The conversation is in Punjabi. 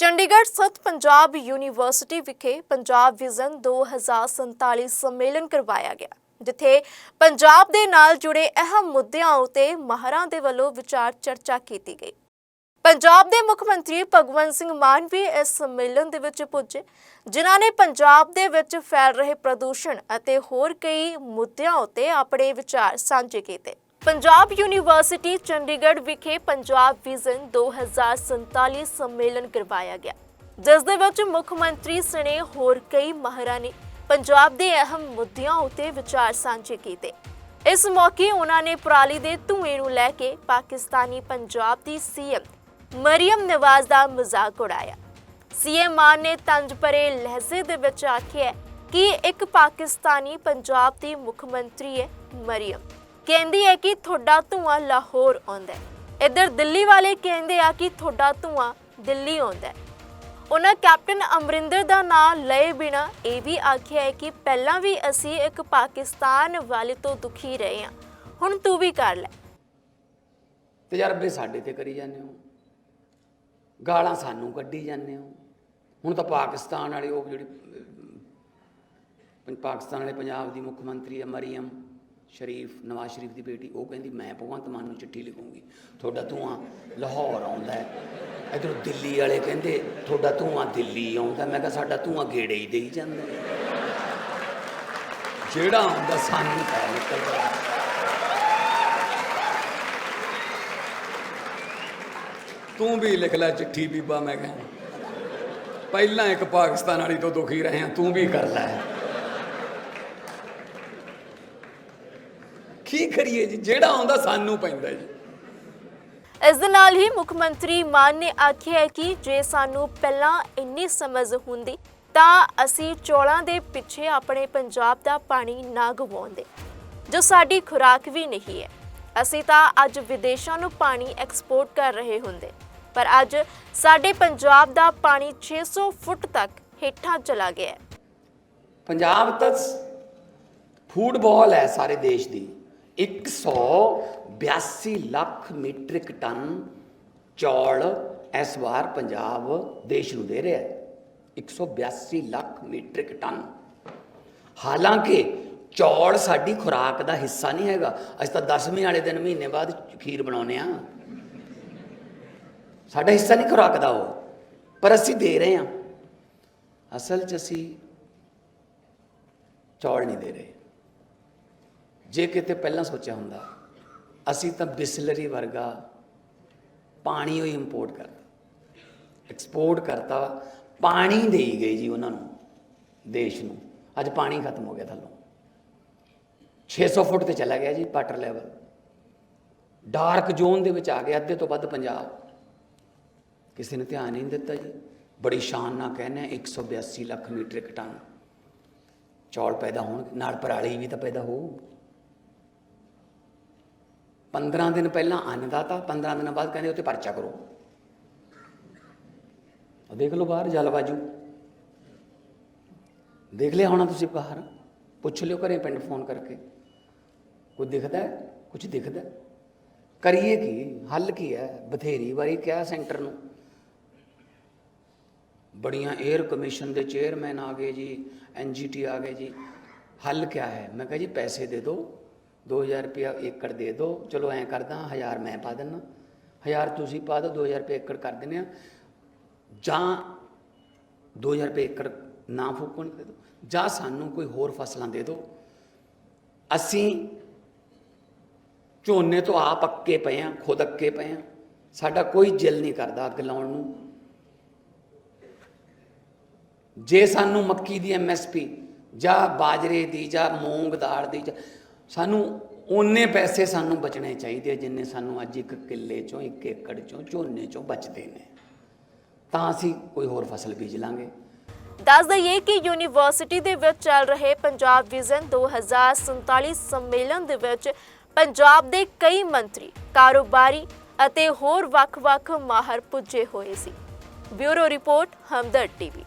ਚੰਡੀਗੜ੍ਹ ਸਥਿਤ ਪੰਜਾਬ ਯੂਨੀਵਰਸਿਟੀ ਵਿਖੇ ਪੰਜਾਬ ਵਿਜ਼ਨ 2047 ਸੰਮੇਲਨ ਕਰਵਾਇਆ ਗਿਆ, ਜਿੱਥੇ ਪੰਜਾਬ ਦੇ ਨਾਲ ਜੁੜੇ ਅਹਿਮ ਮੁੱਦਿਆਂ ਉਤੇ ਮਾਹਰਾਂ ਦੇ ਵੱਲੋਂ ਵਿਚਾਰ ਚਰਚਾ ਕੀਤੀ ਗਈ। ਪੰਜਾਬ ਦੇ ਮੁੱਖ ਮੰਤਰੀ ਭਗਵੰਤ ਸਿੰਘ ਮਾਨ ਵੀ ਇਸ ਸੰਮੇਲਨ ਦੇ ਵਿੱਚ ਪੁੱਜੇ, ਜਿਨ੍ਹਾਂ ਨੇ ਪੰਜਾਬ ਦੇ ਵਿੱਚ ਫੈਲ ਰਹੇ ਪ੍ਰਦੂਸ਼ਣ ਅਤੇ ਹੋਰ ਕਈ ਮੁੱਦਿਆਂ ਉਤੇ ਆਪਣੇ ਵਿਚਾਰ ਸਾਂਝੇ ਕੀਤੇ। ਪੰਜਾਬ ਯੂਨੀਵਰਸਿਟੀ ਚੰਡੀਗੜ੍ਹ ਵਿਖੇ ਪੰਜਾਬ ਵਿਜ਼ਨ 2047 ਸੰਮੇਲਨ ਕਰਵਾਇਆ ਗਿਆ, ਜਿਸ ਦੇ ਵਿੱਚ ਮੁੱਖ ਮੰਤਰੀ ਸਣੇ ਹੋਰ ਕਈ ਮਾਹਰਾਂ ਨੇ ਪੰਜਾਬ ਦੇ ਅਹਿਮ ਮੁੱਦਿਆਂ ਉਤੇ ਵਿਚਾਰ ਸਾਂਝੇ ਕੀਤੇ। ਇਸ ਮੌਕੇ ਉਹਨਾਂ ਨੇ ਪਰਾਲੀ ਦੇ ਧੂਏ ਨੂੰ ਲੈ ਕੇ ਪਾਕਿਸਤਾਨੀ ਪੰਜਾਬ ਦੀ ਸੀਐਮ ਮਰੀਮ ਨਵਾਜ਼ ਦਾ ਮਜ਼ਾਕ ਉਡਾਇਆ। ਸੀਐਮ ਮਾਨ ਨੇ ਤੰਜ ਭਰੇ ਲਹਿਜ਼ੇ ਦੇ ਵਿੱਚ ਆਖਿਆ ਕਿ ਇੱਕ ਪਾਕਿਸਤਾਨੀ ਪੰਜਾਬ ਦੀ ਮੁੱਖ ਮੰਤਰੀ ਹੈ ਮਰੀਮ ਕਹਿੰਦੀ ਹੈ ਕਿ ਤੁਹਾਡਾ ਧੂਆਂ ਲਾਹੌਰ ਆਉਂਦਾ ਹੈ। ਇੱਧਰ ਦਿੱਲੀ ਵਾਲੇ ਕਹਿੰਦੇ ਆ ਕਿ ਤੁਹਾਡਾ ਧੂਆਂ ਦਿੱਲੀ ਆਉਂਦਾ ਹੈ। ਉਹਨਾਂ ਕੈਪਟਨ ਅਮਰਿੰਦਰ ਦਾ ਨਾਮ ਲਏ ਬਿਨਾ ਇਹ ਵੀ ਆਖਿਆ ਹੈ ਕਿ ਪਹਿਲਾਂ ਵੀ ਅਸੀਂ ਇੱਕ ਪਾਕਿਸਤਾਨ ਵਾਲੇ ਤੋਂ ਦੁਖੀ ਰਹੇ ਹਾਂ। ਹੁਣ ਤੂੰ ਵੀ ਕਰ ਲੈ। ਤਜਰਬੇ ਸਾਡੇ ਤੇ ਕਰੀ ਜਾਂਦੇ ਹੋ। ਗਾਲਾਂ ਸਾਨੂੰ ਕੱਢੀ ਜਾਂਦੇ ਹੋ। ਹੁਣ ਤਾਂ ਪਾਕਿਸਤਾਨ ਵਾਲੇ ਉਹ ਜਿਹੜੀ ਪਾਕਿਸਤਾਨ ਵਾਲੇ ਪੰਜਾਬ ਦੀ ਮੁੱਖ ਮੰਤਰੀ ਹੈ ਮਰੀਮ। ਸ਼ਰੀਫ ਨਵਾਜ਼ ਸ਼ਰੀਫ ਦੀ ਬੇਟੀ ਉਹ ਕਹਿੰਦੀ ਮੈਂ ਭਗਵੰਤ ਮਾਨ ਨੂੰ ਚਿੱਠੀ ਲਿਖੂੰਗੀ ਤੁਹਾਡਾ ਧੂਆਂ ਲਾਹੌਰ ਆਉਂਦਾ ਹੈ ਇਧਰ ਦਿੱਲੀ ਵਾਲੇ ਕਹਿੰਦੇ ਤੁਹਾਡਾ ਧੂਆਂ ਦਿੱਲੀ ਆਉਂਦਾ ਮੈਂ ਕਿਹਾ ਸਾਡਾ ਧੂਆਂ ਗੇੜੇ ਹੀ ਦੇਈ ਜਾਂਦਾ ਜਿਹੜਾ ਆਉਂਦਾ ਸਾਨੂੰ ਪੈ ਨਿਕਲਦਾ ਤੂੰ ਵੀ ਲਿਖ ਲੈ ਚਿੱਠੀ ਬੀਬਾ ਮੈਂ ਕਿਹਾ ਪਹਿਲਾਂ ਇੱਕ ਪਾਕਿਸਤਾਨ ਵਾਲੀ ਤੋਂ ਦੁਖੀ ਰਹੇ ਹਾਂ ਤੂੰ ਵੀ ਕਰ ਲੈ ਕੀ ਕਰੀਏ ਜੀ? ਜਿਹੜਾ ਆਉਂਦਾ ਸਾਨੂੰ ਪੈਂਦਾ ਜੀ। ਇਸ ਦੇ ਨਾਲ ਹੀ ਮੁੱਖ ਮੰਤਰੀ ਮਾਨ ਨੇ ਆਖਿਆ ਕਿ ਜੇ ਸਾਨੂੰ ਪਹਿਲਾਂ ਇੰਨੀ ਸਮਝ ਹੁੰਦੀ ਤਾਂ ਅਸੀਂ ਚੌਲਾਂ ਦੇ ਪਿੱਛੇ ਆਪਣੇ ਪੰਜਾਬ ਦਾ ਪਾਣੀ ਨਾ ਗਵਾਉਂਦੇ ਜੋ ਸਾਡੀ ਖੁਰਾਕ ਵੀ ਨਹੀਂ ਹੈ। ਅਸੀਂ ਤਾਂ ਅੱਜ ਵਿਦੇਸ਼ਾਂ ਨੂੰ ਪਾਣੀ ਐਕਸਪੋਰਟ ਕਰ ਰਹੇ ਹੁੰਦੇ ਪਰ ਅੱਜ ਸਾਡੇ ਪੰਜਾਬ ਦਾ ਪਾਣੀ 600 ਫੁੱਟ ਤੱਕ ਹੇਠਾਂ ਚਲਾ ਗਿਆ ਹੈ। ਪੰਜਾਬ ਤਾਂ ਫੂਡ ਬਾਲ ਹੈ ਸਾਰੇ ਦੇਸ਼ ਦੀ। 182 ਲੱਖ ਮੀਟ੍ਰਿਕ ਟਨ ਚੌਲ ਇਸ ਵਾਰ ਪੰਜਾਬ ਦੇਸ਼ ਨੂੰ ਦੇ ਰਿਹਾ ਹੈ। 182 ਲੱਖ ਮੀਟ੍ਰਿਕ ਟਨ। ਹਾਲਾਂਕਿ ਚੌਲ ਸਾਡੀ ਖੁਰਾਕ ਦਾ ਹਿੱਸਾ ਨਹੀਂ ਹੈਗਾ। ਅਸੀਂ ਤਾਂ 10ਵੇਂ ਵਾਲੇ ਦਿਨ ਮਹੀਨੇ ਬਾਅਦ ਖੀਰ ਬਣਾਉਨੇ ਆ ਸਾਡਾ ਹਿੱਸਾ ਨਹੀਂ ਖੁਰਾਕ ਦਾ ਉਹ, ਪਰ ਅਸੀਂ ਦੇ ਰਹੇ ਹਾਂ। ਅਸਲ 'ਚ ਅਸੀਂ ਚੌਲ ਨਹੀਂ ਦੇ ਰਹੇ। ਜੇ ਕਿਤੇ ਪਹਿਲਾਂ ਸੋਚਿਆ ਹੁੰਦਾ, ਅਸੀਂ ਤਾਂ ਬਿਸਲਰੀ ਵਰਗਾ ਪਾਣੀ ਉਹ ਇੰਪੋਰਟ ਕਰਤਾ ਐਕਸਪੋਰਟ ਕਰਤਾ, ਪਾਣੀ ਦੇਈ ਗਈ ਜੀ ਉਹਨਾਂ ਨੂੰ, ਦੇਸ਼ ਨੂੰ। ਅੱਜ ਪਾਣੀ ਖਤਮ ਹੋ ਗਿਆ ਥੱਲੋਂ। 600 ਫੁੱਟ ਤੇ ਚਲਾ ਗਿਆ ਜੀ ਵਾਟਰ ਲੈਵਲ ਡਾਰਕ ਜ਼ੋਨ ਦੇ ਵਿੱਚ ਆ ਗਿਆ, ਅੱਧੇ ਤੋਂ ਵੱਧ ਪੰਜਾਬ। ਕਿਸੇ ਨੇ ਧਿਆਨ ਨਹੀਂ ਦਿੱਤਾ ਜੀ। ਬੜੀ ਸ਼ਾਨ ਨਾਲ ਕਹਿੰਦੇ ਆ 182 ਲੱਖ ਮੀਟ੍ਰਿਕ ਟਨ। ਚੌਲ ਪੈਦਾ ਹੋਣ, ਨਾਲ ਪਰਾਲੀ ਵੀ ਤਾਂ ਪੈਦਾ ਹੋਊ। 15 ਦਿਨ ਪਹਿਲਾਂ ਅੰਨਦਾਤਾ 15 ਦਿਨਾਂ ਬਾਅਦ ਕਹਿੰਦੇ ਉੱਤੇ ਪਰਚਾ ਕਰੋ। ਉਹ ਦੇਖ ਲਓ ਬਾਹਰ ਜਲਵਾਜੂ ਦੇਖ ਲਿਆ ਹੋਣਾ ਤੁਸੀਂ ਬਾਹਰ? ਪੁੱਛ ਲਿਓ ਘਰੇ ਪਿੰਡ ਫੋਨ ਕਰਕੇ। ਕੋਈ ਦਿਖਦਾ ਕੁਝ ਦਿਖਦਾ ਕਰੀਏ ਕੀ? ਹੱਲ ਕੀ ਹੈ? ਬਥੇਰੀ ਵਾਰੀ ਕਿਹਾ ਸੈਂਟਰ ਨੂੰ। ਬੜੀਆਂ 에ਅਰ ਕਮਿਸ਼ਨ ਦੇ ਚੇਅਰਮੈਨ ਆ ਗਏ ਜੀ ਐਨਜੀਟੀ ਆ ਗਏ ਜੀ। ਹੱਲ ਕਿਆ ਹੈ? ਮੈਂ ਕਿਹਾ ਜੀ ਪੈਸੇ ਦੇ ਦਿਓ। 2000 ਰੁਪਇਆ ਏਕੜ ਦੇ ਦਿਓ ਚਲੋ ਐਂ ਕਰਦਾ 1000 ਮੈਂ ਪਾ ਦਿੰਦਾ 1000 ਤੁਸੀਂ ਪਾ ਦਿਓ 2000 ਰੁਪਏ ਏਕੜ ਕਰ ਦਿੰਦੇ ਆ। ਜਾਂ 2000 ਰੁਪਏ ਏਕੜ ਨਾ ਫੂਕਣ ਦੇ ਦਿਓ ਜਾਂ ਸਾਨੂੰ ਕੋਈ ਹੋਰ ਫਸਲਾਂ ਦੇ ਦਿਓ ਅਸੀਂ ਝੋਨੇ ਤੋਂ ਆਪ ਅੱਕੇ ਪਏ ਆ, ਖੁਦ ਅੱਕੇ ਪਏ ਆ। ਸਾਡਾ ਕੋਈ ਦਿਲ ਨਹੀਂ ਕਰਦਾ ਅੱਗ ਲਾਉਣ ਨੂੰ। ਜੇ ਸਾਨੂੰ ਮੱਕੀ ਦੀ ਐਮਐਸਪੀ ਜਾਂ ਬਾਜਰੇ ਦੀ ਜਾਂ ਮੂੰਗ ਦਾਲ ਦੀ ਜਾਂ ਸਾਨੂੰ ਓਨੇ ਪੈਸੇ ਸਾਨੂੰ ਬਚਣੇ ਚਾਹੀਦੇ ਜਿੰਨੇ ਸਾਨੂੰ ਅੱਜ ਇੱਕ ਕਿੱਲੇ ਚੋਂ, ਇੱਕ ਏਕੜ ਚੋਂ, ਝੋਨੇ ਚੋਂ ਬਚਦੇ ਨੇ। ਤਾਂ ਅਸੀਂ ਕੋਈ ਹੋਰ ਫਸਲ ਬੀਜ ਲਾਂਗੇ। ਦੱਸ ਦਈਏ ਕਿ ਯੂਨੀਵਰਸਿਟੀ ਦੇ ਵਿੱਚ ਚੱਲ ਰਹੇ ਪੰਜਾਬ ਵਿਜ਼ਨ 2047 ਸੰਮੇਲਨ ਦੇ ਵਿੱਚ ਪੰਜਾਬ ਦੇ ਕਈ ਮੰਤਰੀ, ਕਾਰੋਬਾਰੀ ਅਤੇ ਹੋਰ ਵੱਖ-ਵੱਖ ਮਾਹਰ ਪੁੱਜੇ ਹੋਏ ਸੀ। Bureau report, Hamdard TV.